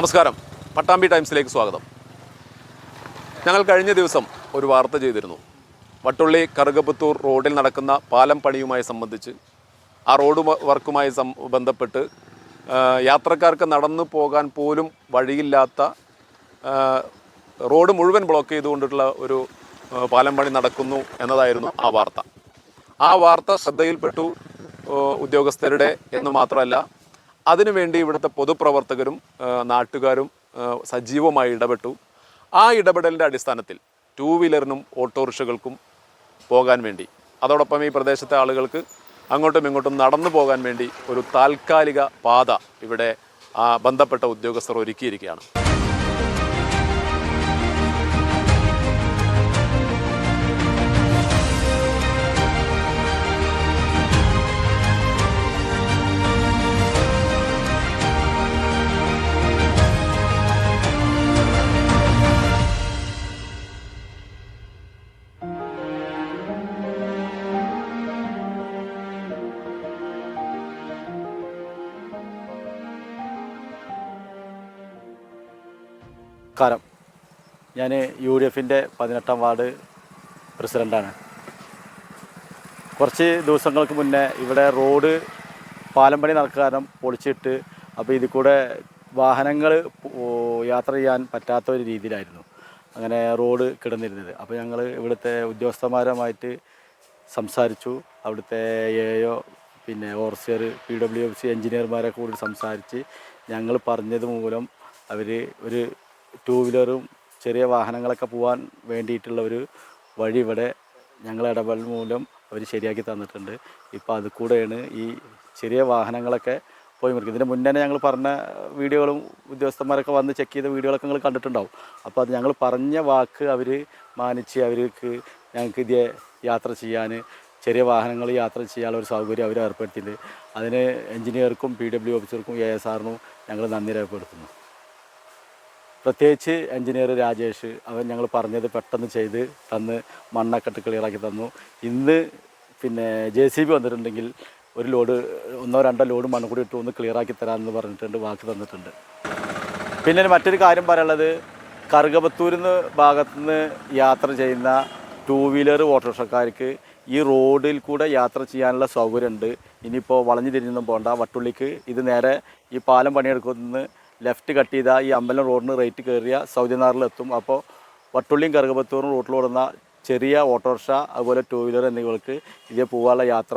നമസ്കാരം. പട്ടാമ്പി ടൈംസിലേക്ക് സ്വാഗതം. ഞങ്ങൾ കഴിഞ്ഞ ദിവസം ഒരു വാർത്ത ചെയ്തിരുന്നു. വട്ടുള്ളി കറുകപ്പുത്തൂർ റോഡിൽ നടക്കുന്ന പാലം പണിയുമായി സംബന്ധിച്ച് ആ റോഡ് വർക്കുമായി ബന്ധപ്പെട്ട് യാത്രക്കാർക്ക് നടന്നു പോകാൻ പോലും വഴിയില്ലാത്ത റോഡ് മുഴുവൻ ബ്ലോക്ക് ചെയ്തുകൊണ്ടിട്ടുള്ള ഒരു പാലം പണി നടക്കുന്നു എന്നതായിരുന്നു ആ വാർത്ത. ആ വാർത്ത ശ്രദ്ധയിൽപ്പെട്ടു ഉദ്യോഗസ്ഥരുടെ എന്ന് മാത്രമല്ല അതിനുവേണ്ടി ഇവിടുത്തെ പൊതുപ്രവർത്തകരും നാട്ടുകാരും സജീവമായി ഇടപെട്ടു. ആ ഇടപെടലിന്റെ അടിസ്ഥാനത്തിൽ ടൂ വീലറിനും ഓട്ടോറിക്ഷകൾക്കും പോകാൻ വേണ്ടി അതോടൊപ്പം ഈ പ്രദേശത്തെ ആളുകൾക്ക് അങ്ങോട്ടും ഇങ്ങോട്ടും നടന്നു പോകാൻ വേണ്ടി ഒരു താൽക്കാലിക പാത ഇവിടെ ബന്ധപ്പെട്ട ഉദ്യോഗസ്ഥർ ഒരുക്കിയിരിക്കുകയാണ്. നമസ്കാരം. ഞാൻ യു ഡി എഫിന്റെ പതിനെട്ടാം വാർഡ് പ്രസിഡന്റാണ് കുറച്ച് ദിവസങ്ങൾക്ക് മുന്നേ ഇവിടെ റോഡ് പാലം പണി നടക്കാനും പൊളിച്ചിട്ട് അപ്പോൾ ഇതിൽ കൂടെ വാഹനങ്ങൾ യാത്ര ചെയ്യാൻ പറ്റാത്ത ഒരു രീതിയിലായിരുന്നു. അങ്ങനെ റോഡ് കിടന്നിരുന്നത്. അപ്പോൾ ഞങ്ങൾ ഇവിടുത്തെ ഉദ്യോഗസ്ഥന്മാരുമായിട്ട് സംസാരിച്ചു. അവിടുത്തെ എയോ പിന്നെ overseer P W F C എഞ്ചിനീയർമാരെ കൂടി സംസാരിച്ച് ഞങ്ങൾ പറഞ്ഞത് മൂലം അവർ ഒരു ടൂ വീലറും ചെറിയ വാഹനങ്ങളൊക്കെ പോകാൻ വേണ്ടിയിട്ടുള്ള ഒരു വഴി ഇവിടെ ഞങ്ങൾ ഇടപെടൽ മൂലം അവർ ശരിയാക്കി തന്നിട്ടുണ്ട്. ഇപ്പോൾ അത് കൂടെയാണ് ഈ ചെറിയ വാഹനങ്ങളൊക്കെ പോയി മുറിക്കും ഇതിന് മുന്നേ ഞങ്ങൾ പറഞ്ഞ വീഡിയോകളും ഉദ്യോഗസ്ഥന്മാരൊക്കെ വന്ന് ചെക്ക് ചെയ്ത വീഡിയോകളൊക്കെ നിങ്ങൾ കണ്ടിട്ടുണ്ടാവും. അപ്പോൾ അത് ഞങ്ങൾ പറഞ്ഞ വാക്ക് അവർ മാനിച്ച് അവർക്ക് ഞങ്ങൾക്ക് ഇതേ യാത്ര ചെയ്യാൻ ചെറിയ വാഹനങ്ങൾ യാത്ര ചെയ്യാനുള്ള ഒരു സൗകര്യം അവർ ഏർപ്പെടുത്തിയിട്ടുണ്ട്. അതിന് എഞ്ചിനീയർക്കും പി ഡബ്ല്യു ഓഫീസർക്കും എ എസ് ആറിനും ഞങ്ങൾ നന്ദി രേഖപ്പെടുത്തുന്നു. പ്രത്യേകിച്ച് എഞ്ചിനീയർ രാജേഷ് അവൻ ഞങ്ങൾ പറഞ്ഞത് പെട്ടെന്ന് ചെയ്ത് തന്ന് മണ്ണൊക്കെ ഇട്ട് ക്ലിയറാക്കി തന്നു. ഇന്ന് പിന്നെ ജെ സി ബി വന്നിട്ടുണ്ടെങ്കിൽ ഒരു ലോഡ് ഒന്നോ രണ്ടോ ലോഡ് മണ്ണ് കൂടി ഇട്ട് ഒന്ന് ക്ലിയറാക്കി തരാമെന്ന് പറഞ്ഞിട്ടുണ്ട് വാക്ക് തന്നിട്ടുണ്ട്. പിന്നെ മറ്റൊരു കാര്യം പറയാനുള്ളത് കറുകപത്തൂരിൽ നിന്ന് ഭാഗത്തു നിന്ന് യാത്ര ചെയ്യുന്ന ടൂ വീലർ ഓട്ടോറിക്ഷക്കാർക്ക് ഈ റോഡിൽ കൂടെ യാത്ര ചെയ്യാനുള്ള സൗകര്യമുണ്ട്. ഇനിയിപ്പോൾ വളഞ്ഞു തിരിഞ്ഞൊന്നും പോകണ്ട വട്ടുള്ളിക്ക് ഇത് നേരെ ഈ പാലം പണിയെടുക്കുന്ന ലെഫ്റ്റ് കട്ട് ചെയ്താൽ ഈ അമ്പലം റോഡിന് റേറ്റ് കയറിയ സൗദിനാറിലെത്തും. അപ്പോൾ വട്ടുള്ളിയും കറുകപത്തൂറും റൂട്ടിലോടുന്ന ചെറിയ ഓട്ടോറിക്ഷ അതുപോലെ ടൂ വീലർ എന്നിവർക്ക് ഇതേ പോകാനുള്ള യാത്ര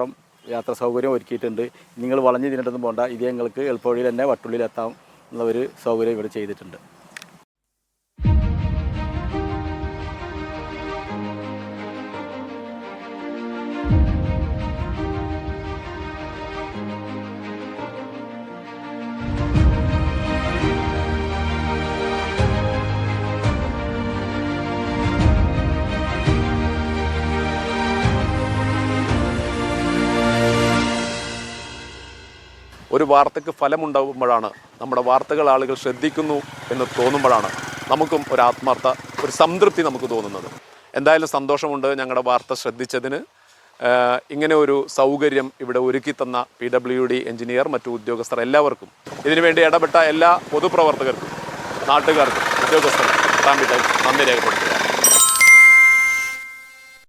യാത്ര സൗകര്യം ഒരുക്കിയിട്ടുണ്ട്. നിങ്ങൾ വളഞ്ഞ് തിന്നിട്ടൊന്നും പോകണ്ട ഇതേ നിങ്ങൾക്ക് എളുപ്പവഴിയിൽ തന്നെ വട്ടുള്ളിയിലെത്താം എന്നുള്ള ഒരു സൗകര്യം ഇവിടെ ചെയ്തിട്ടുണ്ട്. ഒരു വാർത്തയ്ക്ക് ഫലമുണ്ടാകുമ്പോഴാണ് നമ്മുടെ വാർത്തകൾ ആളുകൾ ശ്രദ്ധിക്കുന്നു എന്ന് തോന്നുമ്പോഴാണ് നമുക്കും ഒരു ആത്മാർത്ഥ ഒരു സംതൃപ്തി നമുക്ക് തോന്നുന്നത്. എന്തായാലും സന്തോഷമുണ്ട് ഞങ്ങളുടെ വാർത്ത ശ്രദ്ധിച്ചതിന്. ഇങ്ങനെ ഒരു സൗകര്യം ഇവിടെ ഒരുക്കി തന്ന പി ഡബ്ല്യു ഡി എഞ്ചിനീയർ മറ്റു ഉദ്യോഗസ്ഥർ എല്ലാവർക്കും. ഇതിനുവേണ്ടി ഇടപെട്ട എല്ലാ പൊതുപ്രവർത്തകർക്കും നാട്ടുകാർക്കും ഉദ്യോഗസ്ഥർക്കും നന്ദി രേഖപ്പെടുത്തുക.